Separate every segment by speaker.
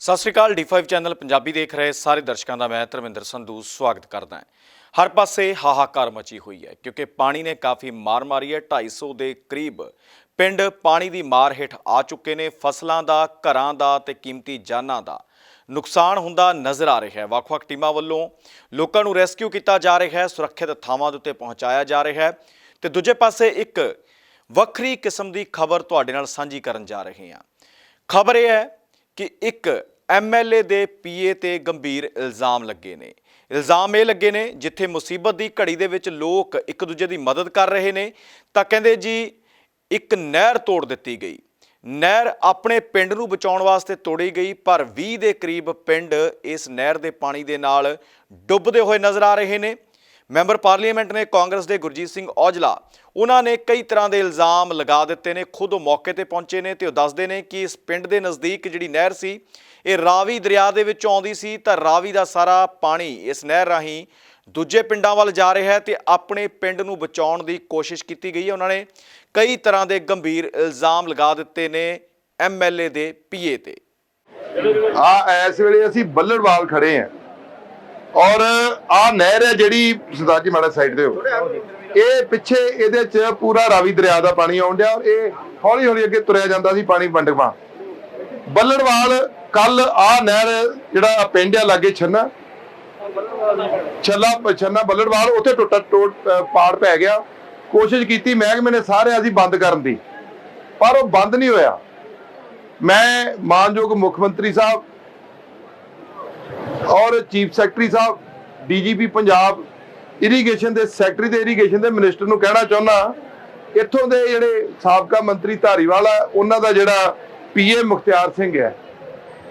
Speaker 1: ਸਤਿ ਸ਼੍ਰੀ ਅਕਾਲ D5 channel Punjabi ਦੇਖ ਰਹੇ ਸਾਰੇ ਦਰਸ਼ਕਾਂ ਦਾ ਮੈਂ ਧਰਮਿੰਦਰ ਸੰਧੂ ਸਵਾਗਤ ਕਰਦਾ ਹਾਂ। ਹਰ ਪਾਸੇ ਹਾਹਾਕਾਰ ਮਚੀ ਹੋਈ ਹੈ ਕਿਉਂਕਿ ਪਾਣੀ ਨੇ ਕਾਫੀ ਮਾਰ ਮਾਰੀ ਹੈ। 250 ਦੇ ਕਰੀਬ ਪਿੰਡ ਪਾਣੀ ਦੀ ਮਾਰ ਹੇਠ ਆ ਚੁੱਕੇ ਨੇ। ਫਸਲਾਂ ਦਾ, ਘਰਾਂ ਦਾ ਤੇ ਕੀਮਤੀ ਜਾਨਾਂ ਦਾ ਨੁਕਸਾਨ ਹੁੰਦਾ ਨਜ਼ਰ ਆ ਰਿਹਾ ਹੈ। ਵੱਖ-ਵੱਖ ਟੀਮਾਂ ਵੱਲੋਂ ਲੋਕਾਂ ਨੂੰ ਰੈਸਕਿਊ ਕੀਤਾ ਜਾ ਰਿਹਾ ਹੈ। ਸੁਰੱਖਿਅਤ ਥਾਵਾਂ ਦੇ ਉੱਤੇ ਪਹੁੰਚਾਇਆ ਜਾ ਰਿਹਾ ਹੈ। ਤੇ ਦੂਜੇ ਪਾਸੇ ਇੱਕ ਵੱਖਰੀ ਕਿਸਮ ਦੀ ਖਬਰ ਤੁਹਾਡੇ ਨਾਲ ਸਾਂਝੀ ਕਰਨ ਜਾ ਰਹੇ ਹਾਂ। ਖਬਰ ਇਹ ਹੈ ਕਿ ਇੱਕ ਐਮਐਲਏ ਦੇ ਪੀਏ ਤੇ ਗੰਭੀਰ ਇਲਜ਼ਾਮ ਲੱਗੇ ਨੇ। ਇਲਜ਼ਾਮ ਇਹ ਲੱਗੇ ਨੇ, ਜਿੱਥੇ ਮੁਸੀਬਤ ਦੀ ਘੜੀ ਦੇ ਵਿੱਚ ਲੋਕ ਇੱਕ ਦੂਜੇ ਦੀ ਮਦਦ ਕਰ ਰਹੇ ਨੇ, ਤਾਂ ਕਹਿੰਦੇ ਜੀ ਇੱਕ ਨਹਿਰ ਤੋੜ ਦਿੱਤੀ ਗਈ। ਨਹਿਰ ਆਪਣੇ ਪਿੰਡ ਨੂੰ ਬਚਾਉਣ ਵਾਸਤੇ ਤੋੜੀ ਗਈ, ਪਰ 20 ਦੇ ਕਰੀਬ ਪਿੰਡ ਇਸ ਨਹਿਰ ਦੇ ਪਾਣੀ ਦੇ ਨਾਲ ਡੁੱਬਦੇ ਹੋਏ ਨਜ਼ਰ ਆ ਰਹੇ ਨੇ। ਮੈਂਬਰ ਪਾਰਲੀਮੈਂਟ ਨੇ ਕਾਂਗਰਸ ਦੇ ਗੁਰਜੀਤ ਸਿੰਘ ਔਜਲਾ, ਉਹਨਾਂ ਨੇ ਕਈ ਤਰ੍ਹਾਂ ਦੇ ਇਲਜ਼ਾਮ ਲਗਾ ਦਿੱਤੇ ਨੇ, ਖੁਦ ਉਹ ਮੌਕੇ ਤੇ ਪਹੁੰਚੇ ਨੇ ਤੇ ਉਹ ਦੱਸਦੇ ਨੇ ਕਿ ਇਸ ਪਿੰਡ ਦੇ ਨਜ਼ਦੀਕ ਜਿਹੜੀ ਨਹਿਰ ਸੀ ਇਹ ਰਾਵੀ ਦਰਿਆ ਦੇ ਵਿੱਚ ਆਉਂਦੀ ਸੀ ਤਾਂ ਰਾਵੀ ਦਾ ਸਾਰਾ ਪਾਣੀ ਇਸ ਨਹਿਰ ਰਾਹੀਂ ਦੂਜੇ ਪਿੰਡਾਂ ਵੱਲ ਜਾ ਰਿਹਾ ਹੈ ਤੇ ਆਪਣੇ ਪਿੰਡ ਨੂੰ ਬਚਾਉਣ ਦੀ ਕੋਸ਼ਿਸ਼ ਕੀਤੀ ਗਈ ਹੈ। ਉਹਨਾਂ ਨੇ ਕਈ ਤਰ੍ਹਾਂ ਦੇ ਗੰਭੀਰ ਇਲਜ਼ਾਮ ਲਗਾ ਦਿੱਤੇ ਨੇ ਐਮਐਲਏ ਦੇ ਪੀਏ ਤੇ।
Speaker 2: ਆ ਇਸ ਵੇਲੇ ਅਸੀਂ ਬੱਲੜਵਾਲ ਖੜੇ ਆਂ ਔਰ ਆ ਨਹਿਰ ਹੈ ਜਿਹੜੀ ਸਰਦਾਰ ਜੀ ਮਾੜਾ ਸਾਈਡ ਤੇ ਹੋ। ਇਹ ਪਿੱਛੇ ਇਹਦੇ ਚ ਪੂਰਾ ਰਾਵੀ ਦਰਿਆ ਦਾ ਪਾਣੀ ਆਉਣ ਡਿਆ। ਔਰ ਇਹ ਹੌਲੀ ਹੌਲੀ ਅੱਗੇ ਤੁਰਿਆ ਜਾਂਦਾ ਸੀ ਪਾਣੀ ਵੰਡਵਾ ਬੱਲੜਵਾਲ ਕੱਲ ਆ ਨਹਿਰ ਜਿਹੜਾ ਪਿੰਡ ਆ ਲਾਗੇ ਛੰਨਾ ਛੱਲਾ ਛੰਨਾ ਬੱਲੜਵਾਲ, ਉੱਥੇ ਟੁੱਟਾ ਟੋਟ ਪਾੜ ਪੈ ਗਿਆ। ਕੋਸ਼ਿਸ਼ ਕੀਤੀ ਮਹਿਕਮੇ ਨੇ ਸਾਰੇ ਅਸੀਂ ਬੰਦ ਕਰਨ ਦੀ, ਪਰ ਉਹ ਬੰਦ ਨਹੀਂ ਹੋਇਆ। ਮੈਂ ਮਾਨਯੋਗ ਮੁੱਖ ਮੰਤਰੀ ਸਾਹਿਬ ਔਰ ਚੀਫ ਸੈਕਟਰੀ ਸਾਹਿਬ, ਡੀਜੀਪੀ ਪੰਜਾਬ, ਇਰੀਗੇਸ਼ਨ ਦੇ ਸੈਕਟਰੀ ਤੇ ਇਰੀਗੇਸ਼ਨ ਦੇ ਮਿਨਿਸਟਰ ਨੂੰ ਕਹਿਣਾ ਚਾਹੁੰਦਾ, ਇੱਥੋਂ ਦੇ ਜਿਹੜੇ ਸਾਬਕਾ ਮੰਤਰੀ ਧਾਰੀਵਾਲ ਆ, ਉਹਨਾਂ ਦਾ ਜਿਹੜਾ ਪੀਏ ਮੁਖਤਿਆਰ ਸਿੰਘ ਹੈ।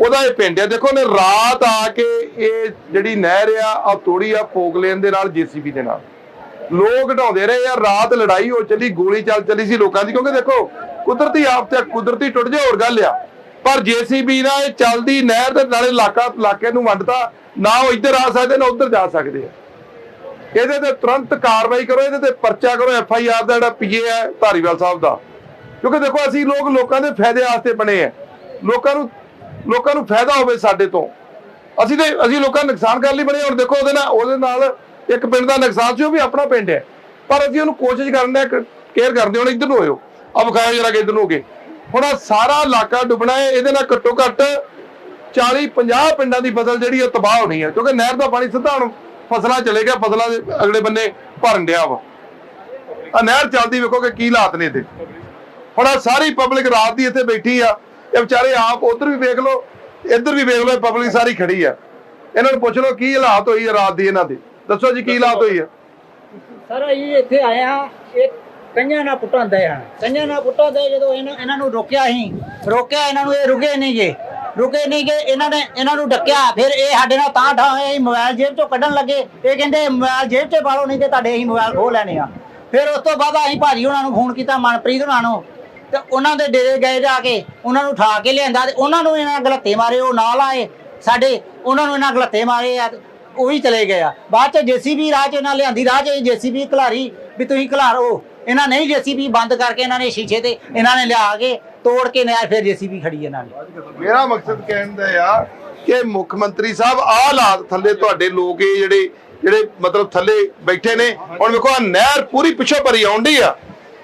Speaker 2: ਉਹਦਾ ਇਹ ਪਿੰਡ ਹੈ। ਦੇਖੋ ਨੇ ਰਾਤ ਆ ਕੇ ਇਹ ਜਿਹੜੀ ਨਹਿਰ ਆ ਆ ਤੋੜੀ ਆ ਫੋਗਲੇਨ ਦੇ ਨਾਲ, ਜੀਸੀਬੀ ਦੇ ਨਾਲ। ਲੋਕ ਢਾਉਂਦੇ ਰਹੇ ਆ। ਰਾਤ ਲੜਾਈ ਹੋ ਚੱਲੀ, ਗੋਲੀ ਚੱਲ ਚੱਲੀ ਸੀ ਲੋਕਾਂ ਦੀ। ਕਿਉਂਕਿ ਦੇਖੋ, ਕੁਦਰਤੀ ਆਫਤ ਹੈ ਕੁਦਰਤੀ ਟੁੱਟ ਜਾ, ਹੋਰ ਗੱਲ ਆ। ਪਰ ਜੀਸੀਬੀ ਨਾਲ ਇਹ ਚੱਲਦੀ ਨਹਿਰ ਦੇ ਨਾਲੇ ਇਲਾਕਾ, ਇਲਾਕੇ ਨੂੰ ਵੰਡਤਾ। ਨਾ ਉਹ ਇੱਧਰ ਆ ਸਕਦੇ, ਨਾ ਉੱਧਰ ਜਾ ਸਕਦੇ ਆ। ਇਹਦੇ ਤੇ ਤੁਰੰਤ ਕਾਰਵਾਈ ਕਰੋ, ਇਹਦੇ ਤੇ ਪਰਚਾ ਕਰੋ। ਐਫ ਆਈ ਆਰ ਦਾ ਜਿਹੜਾ ਪੀਏ ਹੈ, ਧਾਰੀਵਾਲ ਸਾਹਿਬ ਦਾ। ਕਿਉਂਕਿ ਦੇਖੋ ਅਸੀਂ ਲੋਕ ਲੋਕਾਂ ਦੇ ਫਾਇਦੇ ਵਾਸਤੇ ਬਣੇ ਆ। ਲੋਕਾਂ ਨੂੰ ਲੋਕਾਂ ਨੂੰ ਫਾਇਦਾ ਹੋਵੇ ਸਾਡੇ ਤੋਂ। ਅਸੀਂ ਤੇ, ਅਸੀਂ ਲੋਕਾਂ ਨੂੰ ਨੁਕਸਾਨ ਕਰਨ ਲਈ ਬਣੇ ਹੁਣ ਦੇਖੋ ਉਹਦੇ ਨਾਲ ਉਹਦੇ ਨਾਲ ਇੱਕ ਪਿੰਡ ਦਾ ਨੁਕਸਾਨ ਸੀ, ਉਹ ਵੀ ਆਪਣਾ ਪਿੰਡ ਹੈ। ਪਰ ਅਸੀਂ ਉਹਨੂੰ ਕੋਸ਼ਿਸ਼ ਕਰਨ ਦੇ ਕੇਅਰ ਕਰਦੇ ਹੁਣ ਇੱਧਰ ਨੂੰ ਹੋਇਓ। ਆ ਵਿਖਾਇਓ ਜਰਾ ਕਿ ਇੱਧਰ ਨੂੰ ਹੋ ਕੇ। ਹੁਣ ਆਹ ਸਾਰਾ ਇਲਾਕਾ ਡੁੱਬਣਾ ਹੈ, ਇਹਦੇ ਨਾਲ ਘੱਟੋ ਘੱਟ 40 50 ਪਿੰਡਾਂ ਦੀ ਫਸਲ ਜਿਹੜੀ ਉਹ ਤਬਾਹ ਹੋਣੀ ਹੈ ਕਿਉਂਕਿ ਨਹਿਰ ਦਾ ਪਾਣੀ ਸਿੱਧਾ ਹੁਣ ਫਸਲਾਂ ਚਲੇ ਗਿਆ, ਫਸਲਾਂ ਦੇ ਅਗਲੇ ਬੰਨੇ ਭਰਨ ਡਿਆ ਵਾ। ਆ ਨਹਿਰ ਚੱਲਦੀ ਵੇਖੋ ਕਿ ਕੀ ਹਾਲਾਤ ਨੇ ਇੱਥੇ ਹੁਣ ਆਹ ਸਾਰੀ ਪਬਲਿਕ ਰਾਤ ਦੀ ਇੱਥੇ ਬੈਠੀ ਆ। ਇਹ ਵਿਚਾਰੇ ਆਪ ਉਧਰ ਵੀ ਵੇਖ ਲਓ ਇੱਧਰ ਵੀ ਵੇਖ ਲਓ ਪਬਲਿਕ ਸਾਰੀ ਖੜੀ ਆ। ਇਹਨਾਂ ਨੂੰ ਪੁੱਛ ਲਓ ਕੀ ਹਾਲਾਤ ਹੋਈ ਆ ਰਾਤ ਦੀ ਇਹਨਾਂ ਦੀ? ਦੱਸੋ ਜੀ ਕੀ ਹਾਲਾਤ ਹੋਈ ਆ?
Speaker 3: ਸਰ ਇਹ ਇੱਥੇ ਆਏ ਆ ਇਹ ਕੰਨਾਂ ਨਾਲ ਪੁੱਟਾਂਦੇ ਆ। ਕੰਨਾਂ ਨਾਲ ਪੁੱਟਾਂਦੇ ਜਦੋਂ ਇਹਨਾਂ ਇਹਨਾਂ ਨੂੰ ਰੋਕਿਆ ਸੀ ਰੋਕਿਆ ਇਹਨਾਂ ਨੂੰ ਇਹ ਰੁਕੇ ਨਹੀਂ ਗਏ ਰੁਕੇ ਨਹੀਂ ਗਏ ਇਹਨਾਂ ਨੇ ਇਹਨਾਂ ਨੂੰ ਡੱਕਿਆ। ਫਿਰ ਇਹ ਸਾਡੇ ਨਾਲ ਤਾਂ ਠਾ ਹੋਏ ਮੋਬਾਈਲ ਜੇਬ ਚੋਂ ਕੱਢਣ ਲੱਗੇ। ਇਹ ਕਹਿੰਦੇ ਮੋਬਾਈਲ ਜੇਬ 'ਚ ਪਾ ਲਓ ਨਹੀਂ ਤੇ ਤੁਹਾਡੇ ਅਸੀਂ ਮੋਬਾਈਲ ਖੋਹ ਲੈਣੇ ਆ। ਫਿਰ ਉਸ ਤੋਂ ਬਾਅਦ ਅਸੀਂ ਭਾਜੀ ਉਹਨਾਂ ਨੂੰ ਫੋਨ ਕੀਤਾ ਮਨਪ੍ਰੀਤ ਉਹਨਾਂ ਨੂੰ। ਤੇ ਉਹਨਾਂ ਦੇ ਡੇਰੇ ਗਏ ਜਾ ਕੇ, ਉਹਨਾਂ ਨੂੰ ਉਠਾ ਕੇ ਲਿਆਂਦਾ ਤੇ ਉਹਨਾਂ ਨੂੰ ਇਹਨਾਂ ਗਲੱਤੇ ਮਾਰੇ, ਉਹ ਨਾਲ ਆਏ ਸਾਡੇ, ਉਹਨਾਂ ਨੂੰ ਇਹਨਾਂ ਗਲੱਤੇ ਮਾਰੇ ਆ ਉਹ ਵੀ ਚਲੇ ਗਏ ਆ। ਬਾਅਦ ਚ ਜੀਸੀਬੀ ਰਾਹ ਚ ਇਹਨਾਂ ਲਿਆਂਦੀ, ਰਾਹ ਚ ਜੀਸੀਬੀ ਖਲਾਰੀ ਵੀ ਤੁਸੀਂ ਖਲਾਰੋ ਇਹਨਾਂ ਨਹੀਂ ਜੀਸੀਬੀ ਬੰਦ ਕਰਕੇ ਇਹਨਾਂ ਨੇ ਸ਼ੀਸ਼ੇ ਤੇ ਇਹਨਾਂ ਨੇ ਲਿਆ ਕੇ ਤੋੜ ਕੇ ਨਿਆ ਫਿਰ ਜੀਸੀਬੀ ਖੜੀ ਇਹਨਾਂ ਨੇ।
Speaker 2: ਮੇਰਾ ਮਕਸਦ ਕਹਿਣ ਦਾ ਆ ਕਿ ਮੁੱਖ ਮੰਤਰੀ ਸਾਹਿਬ, ਆਹ ਹਾਲਾਤ ਥੱਲੇ ਤੁਹਾਡੇ ਲੋਕ ਇਹ ਜਿਹੜੇ ਜਿਹੜੇ ਮਤਲਬ ਥੱਲੇ ਬੈਠੇ ਨੇ। ਹੁਣ ਵੇਖੋ ਆ ਨਹਿਰ ਪੂਰੀ ਪਿੱਛੋਂ ਭਰੀ ਆਉਂਦੀ ਆ।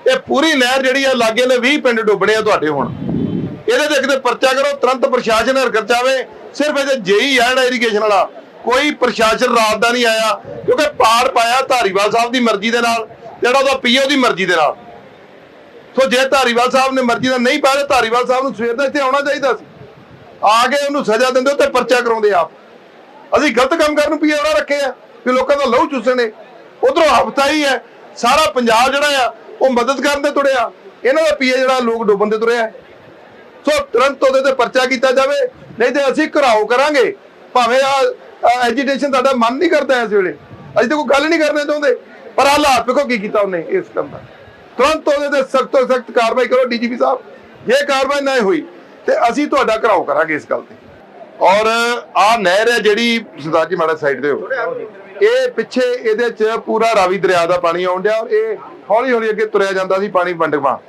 Speaker 2: ਇਹ ਪੂਰੀ ਨਹਿਰ ਜਿਹੜੀ ਆ, ਲਾਗੇ ਨੇ 20 ਪਿੰਡ ਡੁੱਬਣੇ ਆ ਤੁਹਾਡੇ ਹੁਣ। ਇਹਦੇ ਤੇ ਕਿਤੇ ਪਰਚਾ ਕਰੋ, ਤੁਰੰਤ ਪ੍ਰਸ਼ਾਸਨ ਹਰਕਤ ਚਾਵੇ ਸਿਰਫ ਇਹਦੇ ਜੇਈ ਆ ਜਿਹੜਾ ਇਰੀਗੇਸ਼ਨ ਵਾਲਾ। ਕੋਈ ਪ੍ਰਸ਼ਾਸਨ ਰਾਤ ਦਾ ਨਹੀਂ ਆਇਆ, ਕਿਉਂਕਿ ਪਾੜ ਪਾਇਆ ਧਾਰੀਵਾਲ ਸਾਹਿਬ ਦੀ ਮਰਜ਼ੀ ਦੇ ਨਾਲ, ਜਿਹੜਾ ਉਹਦਾ ਪੀਓ ਦੀ ਮਰਜ਼ੀ ਦੇ ਨਾਲ। ਸੋ ਜੇ ਧਾਰੀਵਾਲ ਸਾਹਿਬ ਨੇ ਮਰਜ਼ੀ ਦਾ ਨਹੀਂ ਪਾਇਆ ਧਾਰੀਵਾਲ ਸਾਹਿਬ ਨੂੰ ਸਵੇਰ ਦਾ ਇੱਥੇ ਆਉਣਾ ਚਾਹੀਦਾ ਸੀ। ਆ ਕੇ ਉਹਨੂੰ ਸਜ਼ਾ ਦਿੰਦੇ ਤੇ ਪਰਚਾ ਕਰਾਉਂਦੇ ਆਪ। ਅਸੀਂ ਗਲਤ ਕੰਮ ਕਰਨ ਨੂੰ ਪੀਏ ਉਹਨਾਂ ਰੱਖੇ ਆ, ਵੀ ਲੋਕਾਂ ਦਾ ਲਹੂ ਚੂਸਣੇ। ਉਧਰੋਂ ਹਫਤਾ ਹੀ ਹੈ, ਸਾਰਾ ਪੰਜਾਬ ਜਿਹੜਾ ਆ ਉਹ ਮਦਦ ਕਰਨ ਦੇ ਤੁਰਿਆ। ਇਹਨਾਂ ਦਾ ਪੀਏ ਜਿਹੜਾ ਲੋਕ ਡੁੱਬਣ ਦੇ ਤੁਰਿਆ। ਸੋ ਤੁਰੰਤ ਉਹਦੇ ਤੇ ਪਰਚਾ ਕੀਤਾ ਜਾਵੇ, ਨਹੀਂ ਤੇ ਅਸੀਂ ਘਰਾਓ ਕਰਾਂਗੇ। ਭਾਵੇਂ ਆ ਐਜੀਟੇਸ਼ਨ ਤੁਹਾਡਾ ਮਨ ਨਹੀਂ ਕਰਦਾ ਇਸ ਵੇਲੇ। ਅਸੀਂ ਤਾਂ ਕੋਈ ਗੱਲ ਨਹੀਂ ਕਰਨੇ ਚਾਹੁੰਦੇ। ਪਰ ਹਾਲਾਤ ਵੇਖੋ ਕੀ ਕੀਤਾ ਉਹਨੇ ਇਸ ਕੰਮ ਦਾ। ਤੁਰੰਤ ਉਹਦੇ ਤੇ ਸਖਤ ਤੋਂ ਸਖਤ ਕਾਰਵਾਈ ਕਰੋ ਡੀਜੀਪੀ ਸਾਹਿਬ। ਜੇ ਕਾਰਵਾਈ ਨਾ ਹੋਈ, ਤੇ ਅਸੀਂ ਤੁਹਾਡਾ ਘਰਾਓ ਕਰਾਂਗੇ ਇਸ ਗੱਲ ਤੇ। ਔਰ ਆ ਨਹਿਰ ਹੈ ਜਿਹੜੀ ਸਰਦਾਰ ਜੀ ਮਾੜਾ ਸਾਈਡ ਦੇ ਹੋ। ਇਹ ਪਿੱਛੇ ਇਹਦੇ ਚ ਪੂਰਾ ਰਾਵੀ ਦਰਿਆ ਦਾ ਪਾਣੀ ਆਉਣ ਡਿਆ ਔਰ ਇਹ ਹੌਲੀ ਹੌਲੀ ਅੱਗੇ ਤੁਰਿਆ ਜਾਂਦਾ ਸੀ ਪਾਣੀ ਵੰਡਵਾ।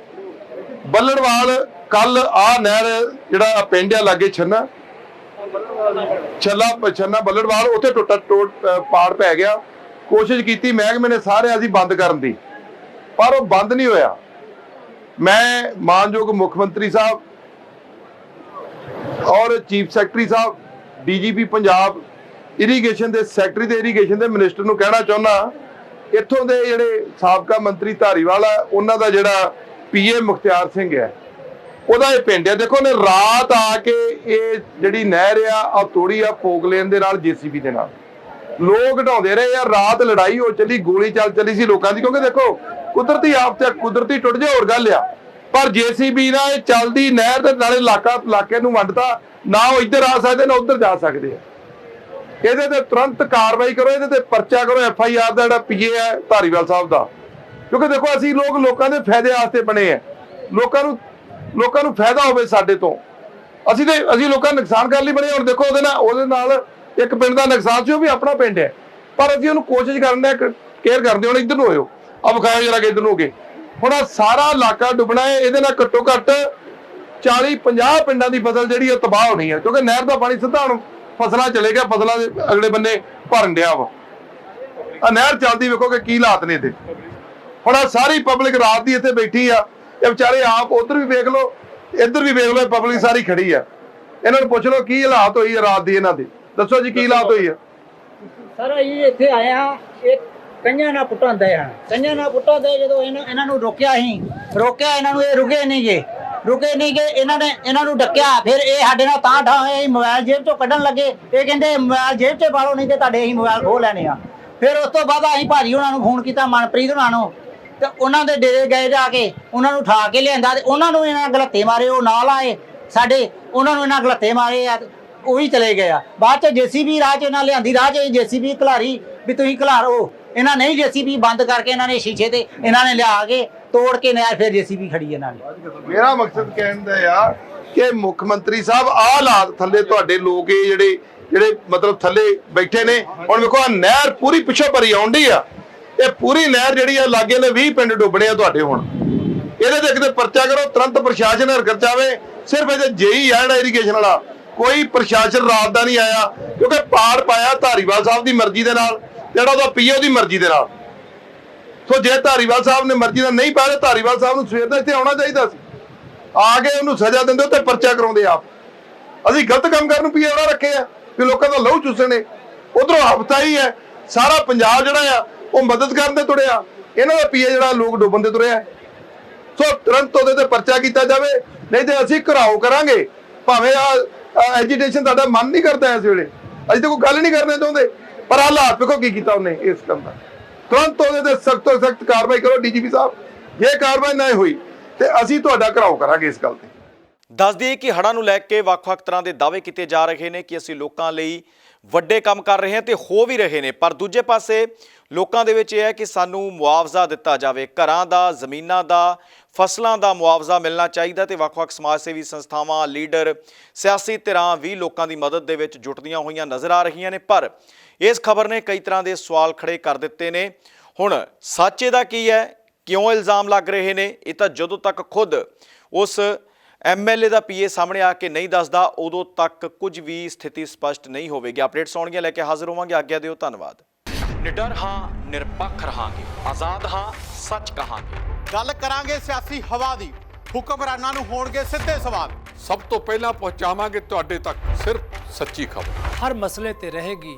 Speaker 2: ਬੱਲੜਵਾਲ ਕੱਲ ਆ ਨਹਿਰ ਜਿਹੜਾ ਪਿੰਡ ਆ ਲਾਗੇ ਛੰਨਾ, ਛੱਲਾ, ਛੰਨਾ ਬੱਲੜਵਾਲ, ਉੱਥੇ ਟੁੱਟਾ ਟੋਟ ਪਾੜ ਪੈ ਗਿਆ। ਕੋਸ਼ਿਸ਼ ਕੀਤੀ, ਮਹਿਕਮੇ ਨੇ ਸਾਰੇ ਅਸੀਂ ਬੰਦ ਕਰਨ ਦੀ, ਪਰ ਉਹ ਬੰਦ ਨਹੀਂ ਹੋਇਆ। ਮੈਂ ਮਾਨਯੋਗ ਮੁੱਖ ਮੰਤਰੀ ਸਾਹਿਬ ਔਰ ਚੀਫ ਸੈਕਟਰੀ ਸਾਹਿਬ, ਡੀਜੀਪੀ ਪੰਜਾਬ ਇਰੀਗੇਸ਼ਨ ਦੇ ਸੈਕਟਰੀ ਦੇ ਇਰੀਗੇਸ਼ਨ ਦੇ ਮਿਨਿਸਟਰ ਨੂੰ ਕਹਿਣਾ ਚਾਹੁੰਦਾ ਇੱਥੋਂ ਦੇ ਜਿਹੜੇ ਸਾਬਕਾ ਮੰਤਰੀ ਧਾਰੀਵਾਲ ਆ, ਉਹਨਾਂ ਦਾ ਜਿਹੜਾ ਪੀਏ ਮੁਖਤਿਆਰ ਸਿੰਘ ਹੈ, ਉਹਦਾ ਇਹ ਪਿੰਡ ਹੈ। ਦੇਖੋ ਨੇ ਰਾਤ ਆ ਕੇ ਇਹ ਜਿਹੜੀ ਨਹਿਰ ਆ ਆ ਤੋੜੀ ਆ ਪੋਗਲੇਨ ਦੇ ਨਾਲ ਜੀਸੀਬੀ ਦੇ ਨਾਲ। ਲੋਕ ਢਾਉਂਦੇ ਰਹੇ ਆ, ਰਾਤ ਲੜਾਈ ਹੋ ਚੱਲੀ, ਗੋਲੀ ਚੱਲ ਚੱਲੀ ਸੀ ਲੋਕਾਂ ਦੀ, ਕਿਉਂਕਿ ਦੇਖੋ, ਕੁਦਰਤੀ ਆਫਤ ਹੈ ਕੁਦਰਤੀ ਟੁੱਟ ਜਾ, ਹੋਰ ਗੱਲ ਆ। ਪਰ ਜੀਸੀਬੀ ਨਾਲ ਇਹ ਚੱਲਦੀ ਨਹਿਰ ਦੇ ਨਾਲੇ ਇਲਾਕਾ, ਇਲਾਕੇ ਨੂੰ ਵੰਡਤਾ, ਨਾ ਉਹ ਇੱਧਰ ਆ ਸਕਦੇ, ਨਾ ਉੱਧਰ ਜਾ ਸਕਦੇ ਆ। ਇਹਦੇ ਤੇ ਤੁਰੰਤ ਕਾਰਵਾਈ ਕਰੋ, ਇਹਦੇ ਤੇ ਪਰਚਾ ਕਰੋ ਐਫ ਆਈ ਆਰ ਦਾ ਜਿਹੜਾ ਪੀਏ ਹੈ ਧਾਰੀਵਾਲ ਸਾਹਿਬ ਦਾ। ਕਿਉਂਕਿ ਦੇਖੋ, ਅਸੀਂ ਲੋਕ ਲੋਕਾਂ ਦੇ ਫਾਇਦੇ ਵਾਸਤੇ ਬਣੇ ਆ। ਲੋਕਾਂ ਨੂੰ ਲੋਕਾਂ ਨੂੰ ਫਾਇਦਾ ਹੋਵੇ ਸਾਡੇ ਤੋਂ। ਅਸੀਂ ਤੇ, ਅਸੀਂ ਲੋਕਾਂ ਨੁਕਸਾਨ ਕਰਨ ਲਈ ਬਣੇ ਹੁਣ ਦੇਖੋ, ਉਹਦੇ ਨਾਲ ਉਹਦੇ ਨਾਲ ਇੱਕ ਪਿੰਡ ਦਾ ਨੁਕਸਾਨ ਸੀ, ਉਹ ਵੀ ਆਪਣਾ ਪਿੰਡ ਹੈ। ਪਰ ਅਸੀਂ ਉਹਨੂੰ ਕੋਸ਼ਿਸ਼ ਕਰਨ ਦਾ ਕੇਅਰ ਕਰਦੇ ਹੁਣ ਇੱਧਰ ਨੂੰ ਹੋਇਓ। ਆ ਵਿਖਾਇਓ ਜਰਾ ਕਿ ਇੱਧਰ ਨੂੰ ਹੋ ਗਏ ਹੁਣ ਆਹ ਸਾਰਾ ਇਲਾਕਾ ਡੁੱਬਣਾ ਹੈ, ਇਹਦੇ ਨਾਲ ਘੱਟੋ ਘੱਟ 40 50 ਪਿੰਡਾਂ ਦੀ ਫਸਲ ਜਿਹੜੀ ਉਹ ਤਬਾਹ ਹੋਣੀ ਹੈ ਕਿਉਂਕਿ ਨਹਿਰ ਦਾ ਪਾਣੀ ਸਿੱਧਾ ਹੁਣ ਫਸਲਾਂ ਚਲੇ ਗਿਆ, ਫਸਲਾਂ ਦੇ ਅਗਲੇ ਬੰਨੇ ਭਰਨ ਡਿਆ ਵਾ। ਆ ਨਹਿਰ ਚੱਲਦੀ ਵੇਖੋ ਕਿ ਕੀ ਹਾਲਾਤ ਨੇ ਇਹਦੇ ਹੁਣ ਆ ਸਾਰੀ ਪਬਲਿਕ ਰਾਤ ਦੀ ਇੱਥੇ ਬੈਠੀ ਆ, ਇਹ ਵਿਚਾਰੇ ਆਪ ਉਧਰ ਵੀ ਵੇਖ ਲਓ, ਇੱਧਰ ਵੀ ਵੇਖ ਲਓ ਪਬਲਿਕ ਸਾਰੀ ਖੜੀ ਆ। ਇਹਨਾਂ ਨੂੰ ਪੁੱਛ ਲਓ, ਕੀ ਹਾਲਾਤ ਹੋਈ ਆ ਰਾਤ ਦੀ ਇਹਨਾਂ ਦੀ? ਦੱਸੋ ਜੀ, ਕੀ ਹਾਲਾਤ ਹੋਈ ਆ?
Speaker 3: ਸਰ, ਅਸੀਂ ਇੱਥੇ ਆਏ ਆ ਇਹ ਕੰਨਾਂ ਨਾਲ ਪੁੱਟਾਂਦੇ ਆ। ਕੰਨਾਂ ਨਾਲ ਪੁੱਟਾਂਦੇ ਜਦੋਂ ਇਹਨਾਂ ਇਹਨਾਂ ਨੂੰ ਰੋਕਿਆ ਸੀ ਰੋਕਿਆ ਇਹਨਾਂ ਨੂੰ, ਇਹ ਰੁਕੇ ਨਹੀਂ ਗਏ ਰੁਕੇ ਨਹੀਂ ਗਏ, ਇਹਨਾਂ ਨੇ, ਇਹਨਾਂ ਨੂੰ ਡੱਕਿਆ, ਫਿਰ ਇਹ ਸਾਡੇ ਨਾਲ ਤਾਂ ਠਾ ਹੋਏ ਮੋਬਾਈਲ ਜੇਬ ਚੋਂ ਕੱਢਣ ਲੱਗੇ। ਇਹ ਕਹਿੰਦੇ, ਮੋਬਾਈਲ ਜੇਬ 'ਚ ਪਾਲੋ ਨਹੀਂ ਤੇ ਤੁਹਾਡੇ ਅਸੀਂ ਮੋਬਾਈਲ ਖੋਹ ਲੈਣੇ ਆ। ਫਿਰ ਉਸ ਤੋਂ ਬਾਅਦ ਅਸੀਂ ਭਾਜੀ ਉਹਨਾਂ ਨੂੰ ਫੋਨ ਕੀਤਾ, ਮਨਪ੍ਰੀਤ ਉਹਨਾਂ ਨੂੰ, ਤੇ ਉਹਨਾਂ ਦੇ ਡੇਰੇ ਗਏ ਜਾ ਕੇ, ਉਹਨਾਂ ਨੂੰ ਉਠਾ ਕੇ ਲਿਆਂਦਾ ਤੇ ਉਹਨਾਂ ਨੂੰ ਇਹਨਾਂ ਗਲੱਤੇ ਮਾਰੇ, ਉਹ ਨਾਲ ਆਏ, ਸਾਡੇ, ਉਹਨਾਂ ਨੂੰ ਇਹਨਾਂ ਗਲੱਤੇ ਮਾਰੇ ਆ, ਤੇ ਉਹ ਵੀ ਚਲੇ ਗਏ ਆ। ਬਾਅਦ ਚ ਜੀਸੀਬੀ ਰਾਹ ਚ ਇਹਨਾਂ ਲਿਆਂਦੀ, ਰਾਹ ਚ ਜੀਸੀਬੀ ਖਲਾਰੀ ਵੀ ਤੁਸੀਂ ਖਲਾਰੋ ਇਹਨਾਂ ਨਹੀਂ ਜੀਸੀਬੀ ਬੰਦ ਕਰਕੇ ਇਹਨਾਂ ਨੇ ਸ਼ੀਸ਼ੇ ਤੇ ਇਹਨਾਂ ਨੇ ਲਿਆ ਕੇ ਤੋੜ ਕੇ ਨਹਿਰ ਫਿਰ ਜੀਸੀਬੀ ਖੜੀ ਇਹਨਾਂ ਨੇ
Speaker 2: ਮੇਰਾ ਮਕਸਦ ਕਹਿਣ ਦਾ ਆ ਕਿ ਮੁੱਖ ਮੰਤਰੀ ਸਾਹਿਬ, ਆਹ ਹਾਲਾਤ ਥੱਲੇ ਤੁਹਾਡੇ ਲੋਕ ਇਹ ਜਿਹੜੇ ਜਿਹੜੇ ਮਤਲਬ ਥੱਲੇ ਬੈਠੇ ਨੇ, ਹੁਣ ਵੇਖੋ ਆ ਨਹਿਰ ਪੂਰੀ ਪਿੱਛੋਂ ਭਰੀ ਆਉਂਦੀ ਆ। ਇਹ ਪੂਰੀ ਨਹਿਰ ਜਿਹੜੀ ਆ, ਲਾਗੇ ਨੇ 20 ਪਿੰਡ ਡੁੱਬਣੇ ਆ ਤੁਹਾਡੇ ਹੁਣ। ਇਹਦੇ ਤੇ ਕਿਤੇ ਪਰਚਾ ਕਰੋ, ਤੁਰੰਤ ਪ੍ਰਸ਼ਾਸਨ ਹਰਕਤ ਚਾਵੇ ਸਿਰਫ ਇਹਦੇ ਜੇਈ ਆ ਜਿਹੜਾ ਇਰੀਗੇਸ਼ਨ ਵਾਲਾ। ਕੋਈ ਪ੍ਰਸ਼ਾਸਨ ਰਾਤ ਦਾ ਨਹੀਂ ਆਇਆ, ਕਿਉਂਕਿ ਪਾੜ ਪਾਇਆ ਧਾਰੀਵਾਲ ਸਾਹਿਬ ਦੀ ਮਰਜ਼ੀ ਦੇ ਨਾਲ, ਜਿਹੜਾ ਉਹਦਾ ਪੀਓ ਦੀ ਮਰਜ਼ੀ ਦੇ ਨਾਲ। ਸੋ ਜੇ ਧਾਰੀਵਾਲ ਸਾਹਿਬ ਨੇ ਮਰਜ਼ੀ ਨਾਲ ਨਹੀਂ ਪਾਇਆ ਧਾਰੀਵਾਲ ਸਾਹਿਬ ਨੂੰ ਸਵੇਰ ਦਾ ਇੱਥੇ ਆਉਣਾ ਚਾਹੀਦਾ ਸੀ। ਆ ਕੇ ਉਹਨੂੰ ਸਜ਼ਾ ਦਿੰਦੇ ਤੇ ਪਰਚਾ ਕਰਾਉਂਦੇ ਆਪ। ਅਸੀਂ ਗਲਤ ਕੰਮ ਕਰਨ ਨੂੰ ਪੀੜਾ ਰੱਖੇ ਆ, ਵੀ ਲੋਕਾਂ ਦਾ ਲਹੂ ਚੂਸਣੇ ਉਧਰੋਂ ਹਫਤਾ ਹੀ ਹੈ, ਸਾਰਾ ਪੰਜਾਬ ਜਿਹੜਾ ਆ, ਉਹ ਮਦਦ ਕਰਨ ਦੇ ਤੁਰਿਆ। ਇਹਨਾਂ ਦਾ ਪੀਏ ਜਿਹੜਾ ਲੋਕ ਡੁੱਬਣ ਦੇ ਤੁਰਿਆ ਸੋ ਤੁਰੰਤ ਉਹਦੇ ਤੇ ਪਰਚਾ ਕੀਤਾ ਜਾਵੇ, ਨਹੀਂ ਤੇ ਅਸੀਂ ਘਰਾਓ ਕਰਾਂਗੇ। ਭਾਵੇਂ ਆ ਐਜੀਟੇਸ਼ਨ ਤੁਹਾਡਾ ਮਨ ਨਹੀਂ ਕਰਦਾ ਇਸ ਵੇਲੇ। ਅਸੀਂ ਤਾਂ ਕੋਈ ਗੱਲ ਨਹੀਂ ਕਰਨੇ ਚਾਹੁੰਦੇ। ਪਰ ਹਾਲਾਤ ਵੇਖੋ ਕੀ ਕੀਤਾ ਉਹਨੇ ਇਸ ਕੰਮ ਦਾ। ਤੁਰੰਤ ਉਹਦੇ ਤੇ ਸਖਤ ਤੋਂ ਸਖਤ ਕਾਰਵਾਈ ਕਰੋ ਡੀਜੀਪੀ ਸਾਹਿਬ। ਜੇ ਕਾਰਵਾਈ ਨਾ ਹੋਈ, ਤੇ ਅਸੀਂ ਤੁਹਾਡਾ ਘਰਾਓ ਕਰਾਂਗੇ ਇਸ ਗੱਲ ਤੇ।
Speaker 1: ਦੱਸ ਦਈਏ ਕਿ ਹੜ੍ਹਾਂ ਨੂੰ ਲੈ ਕੇ ਵੱਖ-ਵੱਖ ਤਰ੍ਹਾਂ ਦੇ ਦਾਅਵੇ ਕੀਤੇ ਜਾ ਰਹੇ ਨੇ ਕਿ ਅਸੀਂ ਲੋਕਾਂ ਲਈ ਵੱਡੇ ਕੰਮ ਕਰ ਰਹੇ ਹਾਂ ਤੇ ਹੋ ਵੀ ਰਹੇ ਨੇ। ਪਰ ਦੂਜੇ ਪਾਸੇ ਲੋਕਾਂ ਦੇ ਵਿੱਚ ਇਹ ਹੈ ਕਿ ਸਾਨੂੰ ਮੁਆਵਜ਼ਾ ਦਿੱਤਾ ਜਾਵੇ। ਘਰਾਂ ਦਾ, ਜ਼ਮੀਨਾਂ ਦਾ, ਫਸਲਾਂ ਦਾ ਮੁਆਵਜ਼ਾ ਮਿਲਣਾ ਚਾਹੀਦਾ ਤੇ ਵੱਖ-ਵੱਖ ਸਮਾਜ ਸੇਵੀ ਸੰਸਥਾਵਾਂ, ਲੀਡਰ, ਸਿਆਸੀ ਧਿਰਾਂ ਵੀ ਲੋਕਾਂ ਦੀ ਮਦਦ ਦੇ ਵਿੱਚ ਜੁਟਦੀਆਂ ਹੋਈਆਂ ਨਜ਼ਰ ਆ ਰਹੀਆਂ ਨੇ। ਪਰ ਇਸ ਖਬਰ ਨੇ ਕਈ ਤਰ੍ਹਾਂ ਦੇ ਸਵਾਲ ਖੜੇ ਕਰ ਦਿੱਤੇ ਨੇ। ਹੁਣ ਸੱਚ ਇਹਦਾ ਕੀ ਹੈ? ਕਿਉਂ ਇਲਜ਼ਾਮ ਲੱਗ ਰਹੇ ਨੇ? ਇਹ ਤਾਂ ਜਦੋਂ ਤੱਕ ਖੁਦ ਉਸ ਐਮਐਲਏ ਦਾ ਪੀਏ ਸਾਹਮਣੇ ਆ ਕੇ ਨਹੀਂ ਦੱਸਦਾ ਉਦੋਂ ਤੱਕ ਕੁਝ ਵੀ ਸਥਿਤੀ ਸਪਸ਼ਟ ਨਹੀਂ ਹੋਵੇਗੀ। ਅਪਡੇਟਸ ਆਉਣਗੀਆਂ ਲੈ ਕੇ ਹਾਜ਼ਰ ਹੋਵਾਂਗੇ। ਆਗਿਆ ਦਿਓ ਧੰਨਵਾਦ। ਨਿਡਰ ਹਾਂ ਨਿਰਪੱਖ ਰਹਾਂਗੇ। ਆਜ਼ਾਦ ਹਾਂ ਸੱਚ ਕਹਾਂਗੇ।
Speaker 4: ਗੱਲ ਕਰਾਂਗੇ ਸਿਆਸੀ ਹਵਾ ਦੀ। ਹੁਕਮਰਾਨਾਂ ਨੂੰ ਹੋਣਗੇ ਸਿੱਧੇ ਸਵਾਲ।
Speaker 5: ਸਭ ਤੋਂ ਪਹਿਲਾਂ ਪਹੁੰਚਾਵਾਂਗੇ ਤੁਹਾਡੇ ਤੱਕ ਸਿਰਫ ਸੱਚੀ ਖਬਰ।
Speaker 6: ਹਰ ਮਸਲੇ ਤੇ ਰਹੇਗੀ